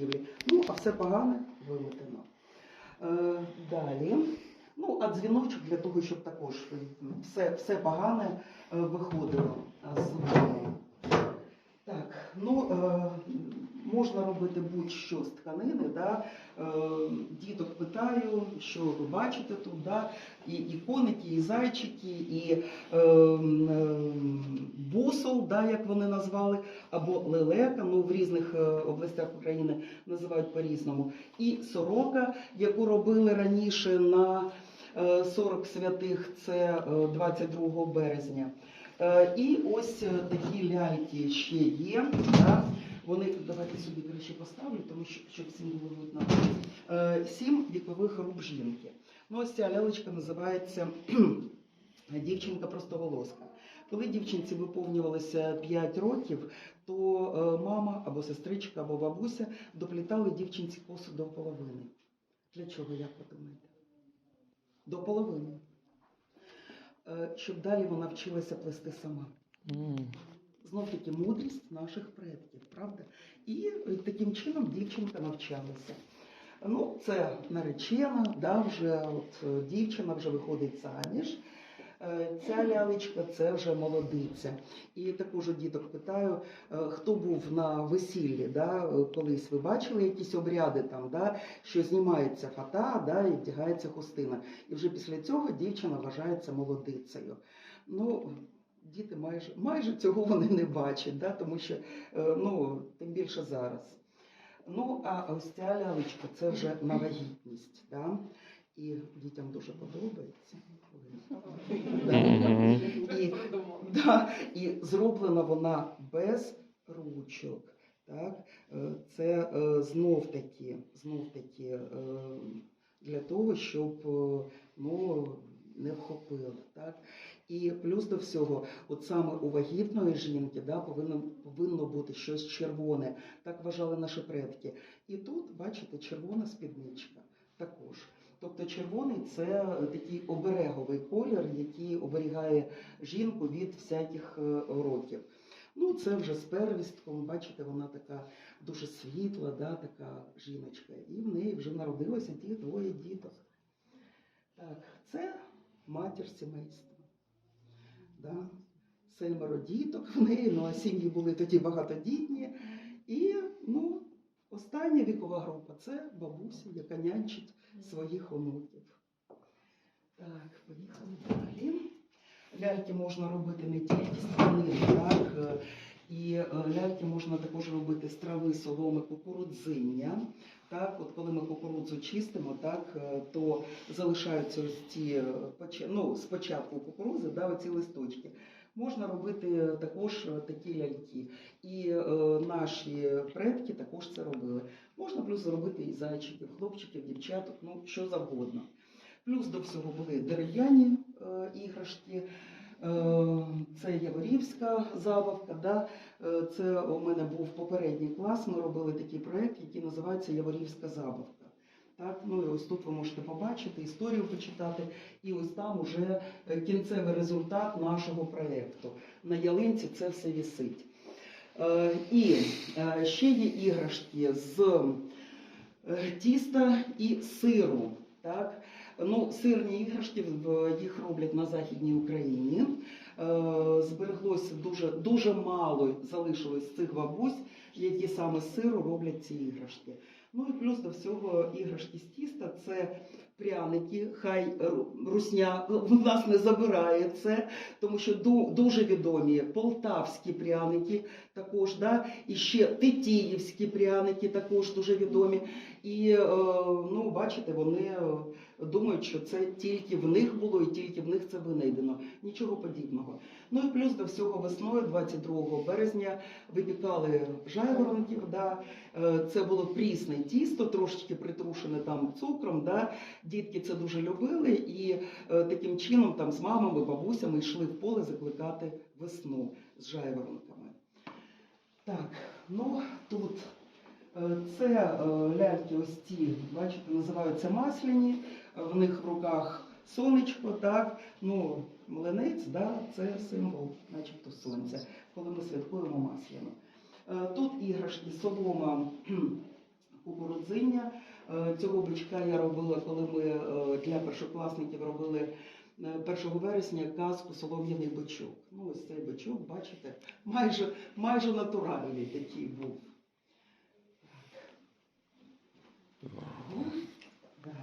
будівлі. Ну, а все погане виметено. Е, далі. Ну, а дзвіночок для того, щоб також все, все погане е, виходило е, з вогнем. Так, ну е, можна робити будь-що з тканини. Да? Е, діток питаю, що ви бачите тут, да? і, і коники, і зайчики, і е, бусол, да, як вони назвали, або лелека, ну в різних е, областях України називають по-різному. І сорока, яку робили раніше на е, 40 святих, це е, 22 березня. Е, І ось е, такі ляльки ще є. Да? Вони давайте сюди краще поставлю, тому що щоб всім було видно. Е, Сім вікових груп жінки. Ну, ось ця лялечка називається дівчинка простоволоска. Коли дівчинці виповнювалося 5 років, то е, мама або сестричка, або бабуся доплітали дівчинці косу до половини. Для чого, як ви думаєте? До половини. Е, Щоб далі вона вчилася плести сама. Знов таки мудрість наших предків, правда? І е, таким чином дівчинка навчалася. Ну, це наречена, да, вже от, дівчина вже виходить заміж. Е, Ця лялечка це вже молодиця. І також у діток питаю, е, хто був на весіллі, да, колись ви бачили якісь обряди там, да, що знімається фата да, і вдягається хустина. І вже після цього дівчина вважається молодицею. Ну, діти майже, майже цього вони не бачать, да, тому що е, ну, тим більше зараз. Ну, а ось ця лялечка це вже на вагітність. Да? І дітям дуже подобається. І, да, і зроблена вона без ручок. Так? Е, Це е, знов таки, знов таки е, для того, щоб ну, не вхопили. Так? І плюс до всього, от саме у вагітної жінки да, повинно, повинно бути щось червоне. Так вважали наші предки. І тут, бачите, червона спідничка також. Тобто червоний це такий обереговий колір, який оберігає жінку від всяких е, уроків. Ну, це вже з первістком, бачите, вона така дуже світла, да, така жіночка. І в неї вже народилося ті двоє діток. Так, це матір сімейства. Да. Семеро діток в неї, ну а сім'ї були тоді багатодітні. І ну, остання вікова група це бабуся, яка нянчить своїх онуків. Так, поїхали далі. Ляльки можна робити не тільки з тканини, так, е, і е, ляльки можна також робити з трави, соломи, кукурудзиння. Так, от коли ми кукурудзу чистимо, так, е, то залишаються ось е, ну, спочатку кукурудзи, да, оці листочки. Можна робити також такі ляльки. І е, наші предки також це робили. Можна плюс зробити і зайчиків, хлопчиків, дівчаток, ну що завгодно. Плюс до всього були дерев'яні е, іграшки. Е, Це Яворівська забавка. Да? Е, Це у мене був попередній клас. Ми робили такий проєкт, який називається Яворівська забавка. Так, ну і ось тут ви можете побачити історію почитати, і ось там уже е, кінцевий результат нашого проєкту. На ялинці це все вісить. Е, І е, ще є іграшки з тіста і сиру. Так? Ну, сирні іграшки їх роблять на Західній Україні. Збереглося дуже, дуже мало залишилось цих бабусь, які саме з сиру роблять ці іграшки. Ну і плюс до всього іграшки з тіста. Це пряники. Хай ру- русня в нас не забирає це, тому що дуже відомі полтавські пряники також, да? і ще тетіївські пряники також дуже відомі. І е, ну, бачите, вони е, думають, що це тільки в них було і тільки в них це винайдено. Нічого подібного. Ну і плюс до всього весною, 22 березня, випікали жайворонків. Да? Е, Це було прісне тісто, трошечки притрушене там цукром. Да? Дітки це дуже любили, і е, таким чином там з мамами, бабусями йшли в поле закликати весну з жайворонками. Так, ну тут е, це е, ляльки ось ті, бачите, називаються масляні. В них в руках сонечко, так, ну, млинець, да, це символ, начебто сонця, коли ми святкуємо масляну. Е, Тут іграшки, солома, кукурудзиння. Е, Цього бичка я робила, коли ми е, для першокласників робили е, 1 вересня казку Солом'яний бичок. Ну, ось цей бичок, бачите, майже, майже натуральний такий був. Далі.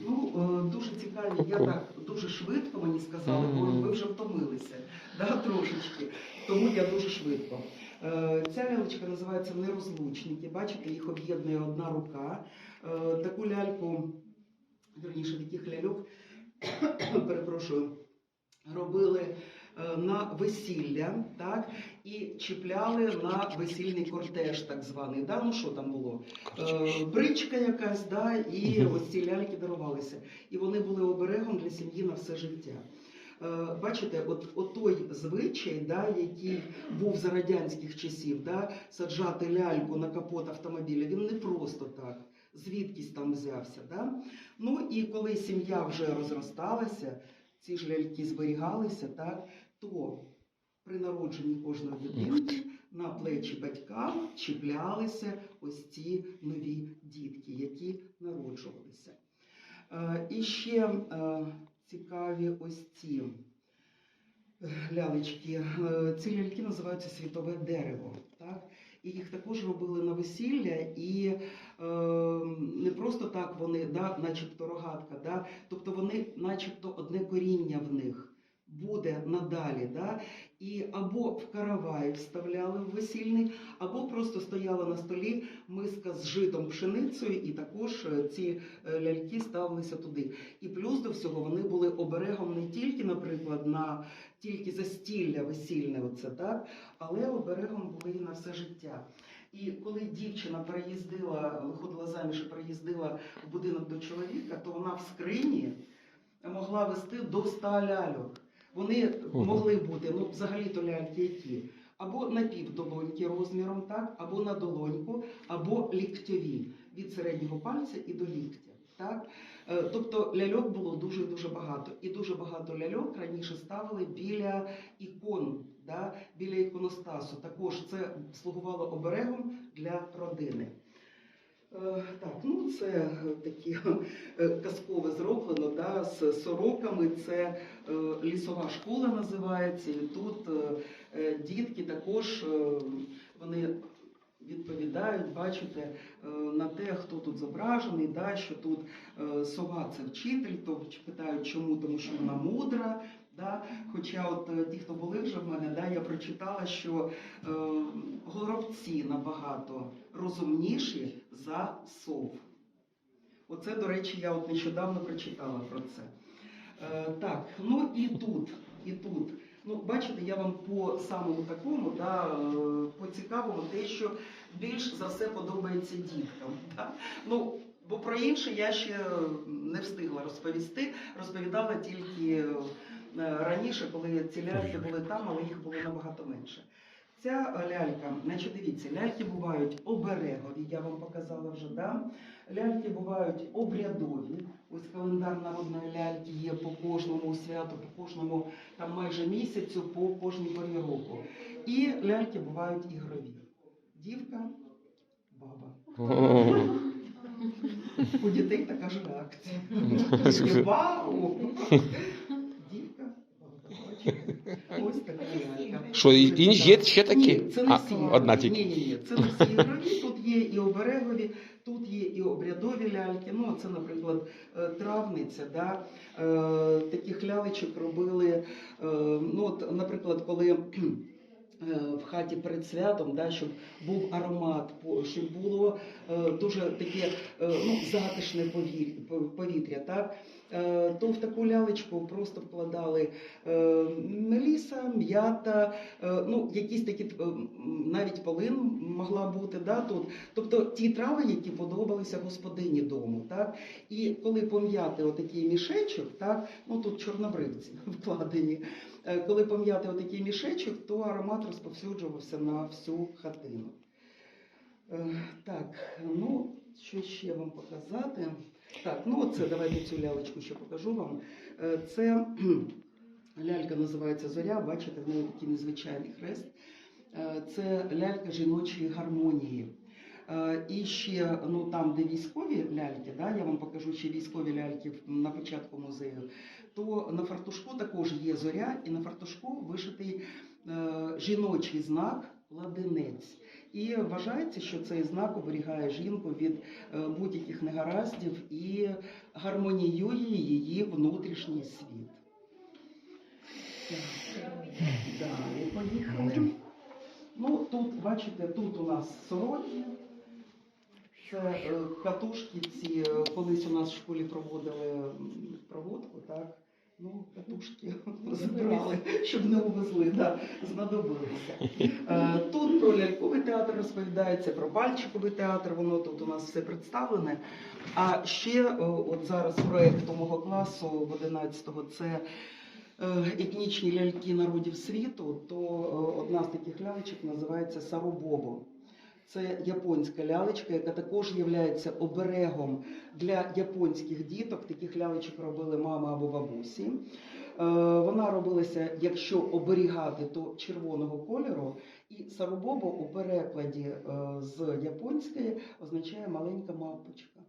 Ну, е, дуже цікаві. Я так дуже швидко мені сказали, бо ви вже втомилися да, трошечки. Тому я дуже швидко. Е, Ця лялечка називається нерозлучники. Бачите, їх об'єднує одна рука. Е, Таку ляльку, вірніше, таких ляльок, перепрошую, робили е, на весілля, так, і чіпляли на весільний кортеж, так званий. Да? Ну що там було? Бричка якась, да, і ось ці ляльки дарувалися. І вони були оберегом для сім'ї на все життя. Е, Бачите, от, от той звичай, да, який був за радянських часів, да, саджати ляльку на капот автомобіля, він не просто так, звідкись там взявся. Да? Ну і коли сім'я вже розросталася, ці ж ляльки зберігалися, так, то при народженні кожної дитинки на плечі батькам чіплялися ось ці нові дітки, які народжувалися. Е, І ще е, цікаві ось ці е, лялечки. Е, Ці ляльки називаються світове дерево. Так? І їх також робили на весілля, і е, не просто так вони, да, начебто рогатка, да, тобто вони, начебто, одне коріння в них буде надалі. Да? І або в каравай вставляли в весільний, або просто стояла на столі миска з житом пшеницею, і також е, ці е, ляльки ставилися туди. І плюс до всього вони були оберегом не тільки, наприклад, на тільки застілля весільне, оце, так, але оберегом були і на все життя. І коли дівчина переїздила, виходила заміж і переїздила в будинок до чоловіка, то вона в скрині могла вести до 100 ляльок. Вони могли бути, ну, взагалі-то ляльки які? Або на півдолоньки розміром, так, або на долоньку, або ліктьові від середнього пальця і до ліктя. Так? Е, Тобто ляльок було дуже дуже багато. І дуже багато ляльок раніше ставили біля ікон, да, біля іконостасу. Також це слугувало оберегом для родини. Е, Так, ну це е, такі е, казкове зроблено да, з сороками. Це лісова школа називається. І тут дітки також вони відповідають, бачите, на те, хто тут зображений, да, що тут сова це вчитель, то питають, чому, тому що вона мудра. Да? Хоча от е, ті, хто були вже в мене, да, я прочитала, що е, горобці набагато розумніші за сов. Оце, до речі, я от нещодавно прочитала про це. Е, так, ну і тут, і тут. Ну, бачите, я вам по самому такому, да, е, по цікавому, те, що більш за все подобається діткам. Да? Ну, бо про інше я ще не встигла розповісти, розповідала тільки раніше, коли ці ляльки були там, але їх було набагато менше. Ця лялька, значить, дивіться, ляльки бувають оберегові, я вам показала вже, да? ляльки бувають обрядові. Ось календар народної ляльки є по кожному святу, по кожному там майже місяцю, по кожній порі року. І ляльки бувають ігрові. Дівка, баба. У дітей така ж реакція. Вау! Ось лялька. Що, і- є ще такі? Ні, це не А, всі. одна ігрові. тільки. Ні, ні, ні, це не всі ігрові. Тут є і оберегові, тут є і обрядові ляльки. Ну, це, наприклад, е, травниця. Да? Е, Таких лялечок робили. е, Ну, от, наприклад, коли. В хаті перед святом, да, щоб був аромат, щоб було е, дуже таке е, ну, затишне повір- пов- повітря, так? Е, то в таку лялечку просто вкладали е, меліса, м'ята, е, ну, якісь такі навіть полин могла бути да, тут. Тобто ті трави, які подобалися господині дому. Так? І коли пом'яти отакий мішечок, так, ну тут чорнобривці вкладені, коли пом'яти отакий мішечок, то аромат розповсюджувався на всю хатину. Так, ну, що ще вам показати? Так, ну оце давайте цю лялечку ще покажу вам. Е, Це лялька називається Зоря, бачите, в неї такий незвичайний хрест. Е, Це лялька жіночої гармонії. Е, І ще ну там, де військові ляльки, да, я вам покажу ще військові ляльки на початку музею. То на фартушку також є зоря, і на фартушку вишитий жіночий знак ладенець. І вважається, що цей знак оберігає жінку від е, будь-яких негараздів і гармоніює її внутрішній світ. Далі поїхали. Ну, тут, бачите, тут у нас сорочі. Це е, катушки ці е, колись у нас в школі проводили проводку, так? Ну, катушки забирали, щоб не увезли, да, знадобилися. Е, Тут про ляльковий театр розповідається, про пальчиковий театр, воно тут у нас все представлене. А ще е, от зараз проєкт мого класу в 11-го це е, етнічні ляльки народів світу, то одна з таких лялечок називається Сарубобо. Це японська лялечка, яка також є оберегом для японських діток. Таких лялечок робили мами або бабусі. Е, Вона робилася, якщо оберігати, то червоного кольору. І сарубобо у перекладі е, з японської означає маленька мавпочка.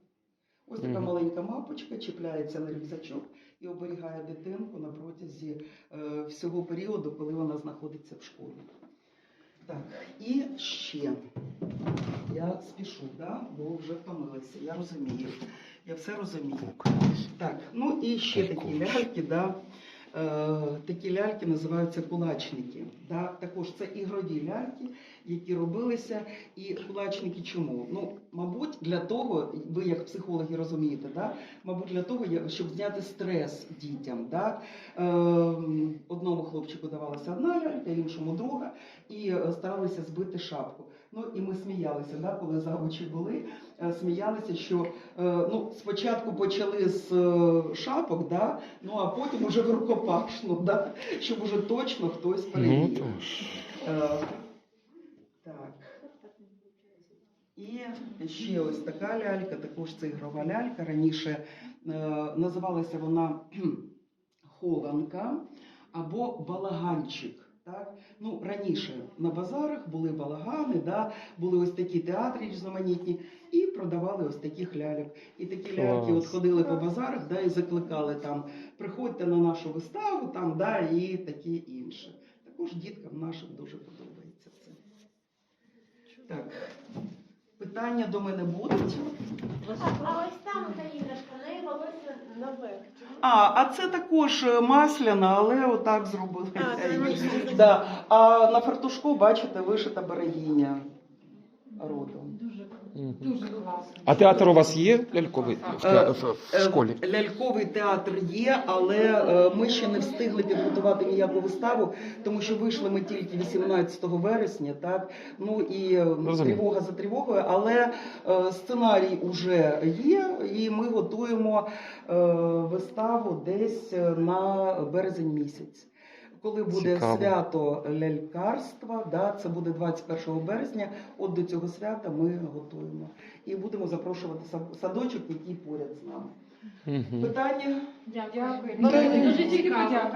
Ось така маленька мавпочка чіпляється на рюкзачок і оберігає дитинку на протязі е, всього періоду, коли вона знаходиться в школі. Так, і ще я спішу, да? бо вже втомилася. Я розумію. Я все розумію. Так, ну і ще такі ляльки, да. Е, такі ляльки називаються кулачники. Да. Також це ігрові ляльки, які робилися. І кулачники чому? Ну, мабуть, для того, ви як психологи розумієте, да? мабуть, для того, щоб зняти стрес дітям. Да? Е, одному хлопчику давалася одна лялька, іншому друга, і е, старалися збити шапку. Ну і ми сміялися, да, коли завучі були, е, сміялися, що е, ну, спочатку почали з шапок, да, ну а потім уже в рукопашну, да, щоб уже точно хтось Ну, перевів. то. Е, так. І ще ось така лялька, також це ігрова лялька. Раніше е, називалася вона хованка або балаганчик. Так? Ну, раніше на базарах були балагани, да? були ось такі театри різноманітні, і продавали ось таких ляльок. І такі ляльки от ходили по базарах да, і закликали там, приходьте на нашу виставу, там, да, і таке інше. Також діткам нашим дуже подобається це. Так, питання до мене будуть. А ось там та іграшка, на неї волосся наверх. А, а це також е, масляна, але отак зробили. А, да. а на фартушку, бачите, вишита берегиня Дуже Мгм. Дуже класно. А театр у вас є ляльковий в, те- в, в Е, школі? Ляльковий театр є, але е, ми ще не встигли підготувати ніяку виставу, тому що вийшли ми тільки 18 вересня, так ну і е, Розумію. тривога за тривогою. Але е, сценарій уже є, і ми готуємо е, виставу десь е, на березень місяць. Коли буде Цікаво. свято лялькарства, да, це буде 21 березня. От до цього свята ми готуємо і будемо запрошувати сад- садочок, який поряд з нами. Угу. Питання? Дякую. Дякую. Дуже цікаво. цікаво.